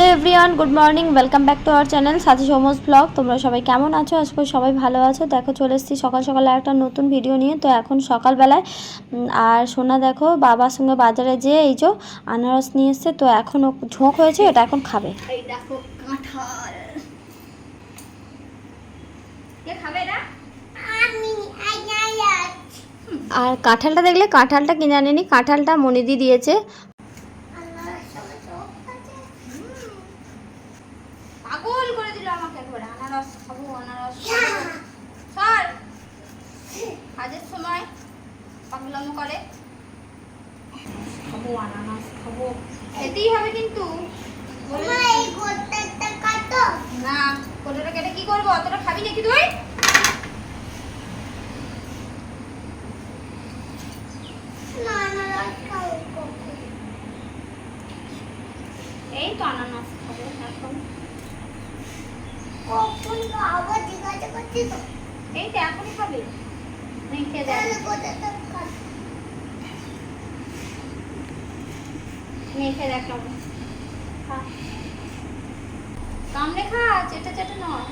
Hello everyone good morning welcome back to our channel Sathi Soumas blog. তোমরা সবাই কেমন আছো? আজকে সবাই ভালো আছো। দেখো চলে এসেছি সকাল সকালে একটা নতুন ভিডিও নিয়ে। তো এখন সকালবেলায় আর সোনা দেখো বাবার সঙ্গে বাজারে যেয়ে এই যে আনারস নিয়ে এসছে। তো এখন ও ঝোঁক হয়েছে এটা এখন খাবে। এই দেখো কাঁঠাল। কে খাবে না আমি আর কাঁঠালটা দেখলে কাঁঠালটা কিনে আনেনি। কাঁঠালটা মনিদি দিয়েছে। আমাকে একবার আনারস খাব আনারস সর কাজের সময় পাগলামো করে। খাব আনারস খাব। খেতেই হবে কিন্তু। না কোটোটা কেটে কি করব? অতটা খাবি নাকি তুই? এই তো আনারস খাব এখন। এই তো এখনই খাবে? নেই, খেয়ে দেখ। নেই, খেয়ে দেখ কামড়ে খা, চেটে চেটে নয়।